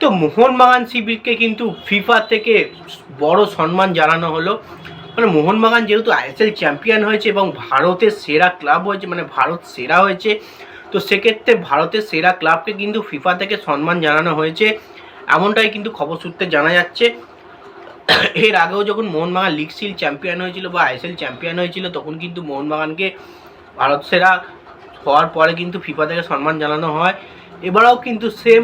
তো মোহনবাগান শিবিরকে কিন্তু ফিফা থেকে বড় সম্মান জানানো হলো। মানে মোহনবাগান যেহেতু আইএসএল চ্যাম্পিয়ন হয়েছে এবং ভারতের সেরা ক্লাব হয়েছে মানে ভারত সেরা হয়েছে, তো সেক্ষেত্রে ভারতের সেরা ক্লাবকে কিন্তু ফিফা থেকে সম্মান জানানো হয়েছে। এমনটাই কিন্তু খবর সূত্রে জানা যাচ্ছে। এর আগেও যখন মোহনবাগান লিগ সিল চ্যাম্পিয়ন হয়েছিল বা আইএসএল চ্যাম্পিয়ন হয়েছিল, তখন কিন্তু মোহনবাগানকে ভারত সেরা হওয়ার পরে কিন্তু ফিফা থেকে সম্মান জানানো হয়। এবারেও কিন্তু সেম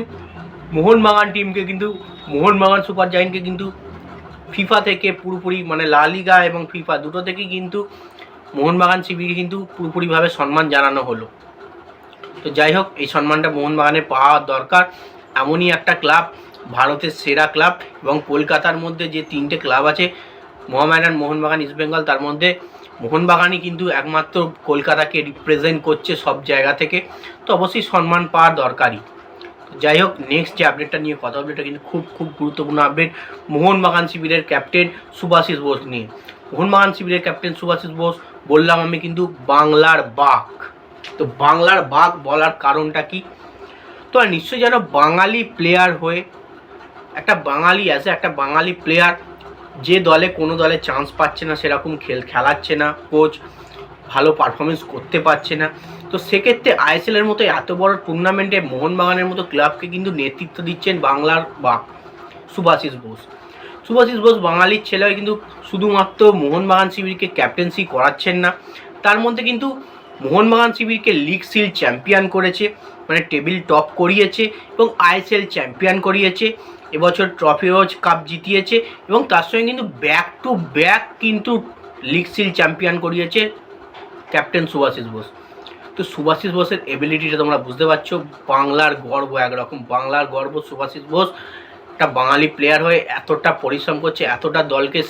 মোহনবাগান টিমকে কিন্তু মোহনবাগান সুপার জায়েন্টকে কিন্তু ফিফা থেকে পুরোপুরি মানে লা লিগা এবং ফিফা দুটো থেকেই কিন্তু মোহনবাগান শিবিরকে কিন্তু পুরোপুরিভাবে সম্মান জানানো হলো। তো যাই হোক, এই সম্মানটা মোহনবাগানের পাওয়া দরকার। এমনই একটা ক্লাব ভারতের সেরা ক্লাব এবং কলকাতার মধ্যে যে তিনটে ক্লাব আছে, মোহামেডান মোহনবাগান ইস্টবেঙ্গল তার মধ্যে মোহনবাগানই কিন্তু একমাত্র কলকাতাকে রিপ্রেজেন্ট করছে সব জায়গা থেকে। তো অবশ্যই সম্মান পাওয়ার দরকারই। যাই হোক নেক্সট যে আপডেটটা নিয়ে কথা হবে, এটা কিন্তু খুব খুব গুরুত্বপূর্ণ আপডেট মোহনবাগান শিবিরের ক্যাপ্টেন সুভাষিস বোস নিয়ে। মোহনবাগান শিবিরের ক্যাপ্টেন সুভাষিস বোস, বললাম আমি কিন্তু বাংলার বাঘ। তো বাংলার বাঘ বলার কারণটা কি? তো আর নিশ্চয়ই যেন বাঙালি প্লেয়ার হয়ে, একটা বাঙালি আছে একটা বাঙালি প্লেয়ার যে দলে কোনো দলে চান্স পাচ্ছে না, সেরকম খেল খেলাচ্ছে না কোচ ভালো পারফরমেন্স করতে পারছে না। তো সেক্ষেত্রে আইএসএল এর মতো এত বড় টুর্নামেন্টে মোহনবাগানের মতো ক্লাবকে কিন্তু নেতৃত্ব দিচ্ছেন বাংলার বা সুভাষিস বোস। সুভাষিস বোস বাঙালির ছেলে কিন্তু শুধুমাত্র মোহনবাগান শিবিরকে ক্যাপ্টেন্সি করাচ্ছেন না। তার মধ্যে কিন্তু মোহনবাগান শিবিরকে লিগ সিল চ্যাম্পিয়ন করেছে মানে টেবিল টপ করিয়েছে এবং আইএসএল চ্যাম্পিয়ন করিয়েছে, এবছর ট্রফি রোজ কাপ জিতিয়েছে এবং তার সঙ্গে কিন্তু ব্যাক টু ব্যাক কিন্তু লিগ সিল চ্যাম্পিয়ন করিয়েছে ক্যাপ্টেন সুভাষিস বোস। তো সুভাষিস বোসের এবিলিটিটা তোমরা বুঝতে পারছ। বাংলার গর্ব একরকম। বাংলার গর্ব সুভাষিস বোস একটা বাঙালি প্লেয়ার হয়ে এতটা পরিশ্রম করছে, এতটা দলকে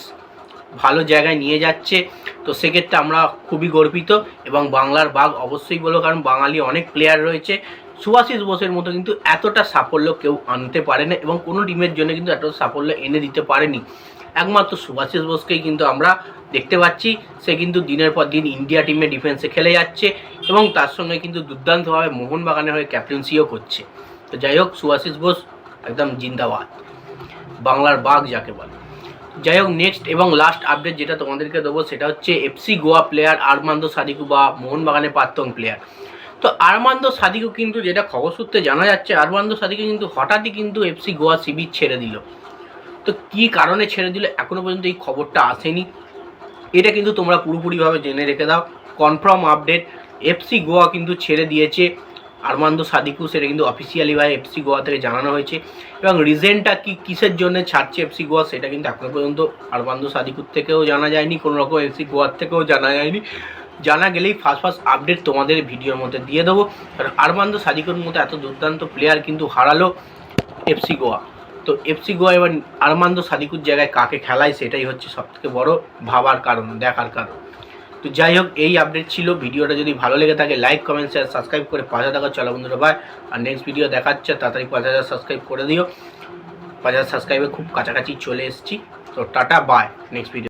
ভালো জায়গায় নিয়ে যাচ্ছে। তো সেক্ষেত্রে আমরা খুবই গর্বিত এবং বাংলার বাঘ অবশ্যই বলো কারণ বাঙালি অনেক প্লেয়ার রয়েছে। সুভাষিস বোসের মতো কিন্তু এতটা সাফল্য কেউ আনতে পারে না এবং কোনো টিমের জন্য কিন্তু এতটা সাফল্য এনে দিতে পারেনি। একমাত্র সুভাষিস বোসকেই কিন্তু আমরা দেখতে পাচ্ছি। সে কিন্তু দিনের পর দিন ইন্ডিয়া টিমে ডিফেন্সে খেলে যাচ্ছে এবং তার সঙ্গে কিন্তু দুর্দান্তভাবে মোহনবাগানের হয়ে ক্যাপ্টেন্সিও করছে। তো যাই হোক, সুভাষিস বোস একদম জিন্দাবাদ। বাংলার বাঘ যাকে বলে। যাই হোক নেক্সট এবং লাস্ট আপডেট যেটা তোমাদেরকে দেবো সেটা হচ্ছে FC Goa player Armando Sadiku বা মোহনবাগানের প্রাক্তন প্লেয়ার তো আরমান্দ সাদিকু কিন্তু যেটা খবর সূত্রে জানা যাচ্ছে আরমান্দ সাদিকু কিন্তু হঠাৎই কিন্তু এফসি গোয়া শিবির ছেড়ে দিল। তো কী কারণে ছেড়ে দিল এখনও পর্যন্ত এই খবরটা আসেনি? এটা কিন্তু তোমরা পুরোপুরিভাবে জেনে রেখে দাও। কনফার্ম আপডেট এফসি গোয়া কিন্তু ছেড়ে দিয়েছে। আরমান্দ সাদিকু সেটা কিন্তু অফিসিয়ালি ভাই এফসি গোয়া থেকে জানানো হয়েছে। এবং রিজনটা কি কিসের জন্য ছাড়ছে এফসি গোয়া, সেটা কিন্তু এখনও পর্যন্ত আরমান্দ সাদিকুর থেকেও জানা যায়নি, কোনো রকম এফসি গোয়ার থেকেও জানা যায়নি। জানা গেলেই ফার্স্ট ফার্স্ট আপডেট তোমাদের ভিডিওর মধ্যে দিয়ে দেবো। কারণ আরমান্দ সাদিকুর মতো এত দুর্দান্ত প্লেয়ার কিন্তু হারালো এফসি গোয়া। তো এফসি গোয়া এবার আরমান্দ সাদিকুর জায়গায় কাকে খেলায় সেটাই হচ্ছে সবথেকে বড় ভাবার কারণ, দেখার কারণ। তো যাই হোক, এই আপডেট ছিল। ভিডিওটা যদি ভালো লেগে থাকে লাইক কমেন্ট শেয়ার সাবস্ক্রাইব করে পাঁচ হাজার চলো বন্ধুরা ভাই আর নেক্সট ভিডিও দেখাচ্ছে, তাড়াতাড়ি পাঁচ হাজার সাবস্ক্রাইব করে দিও। পাঁচ হাজার সাবস্ক্রাইবে খুব কাছাকাছি চলে এসেছি। তো টাটা বাই নেক্সট ভিডিও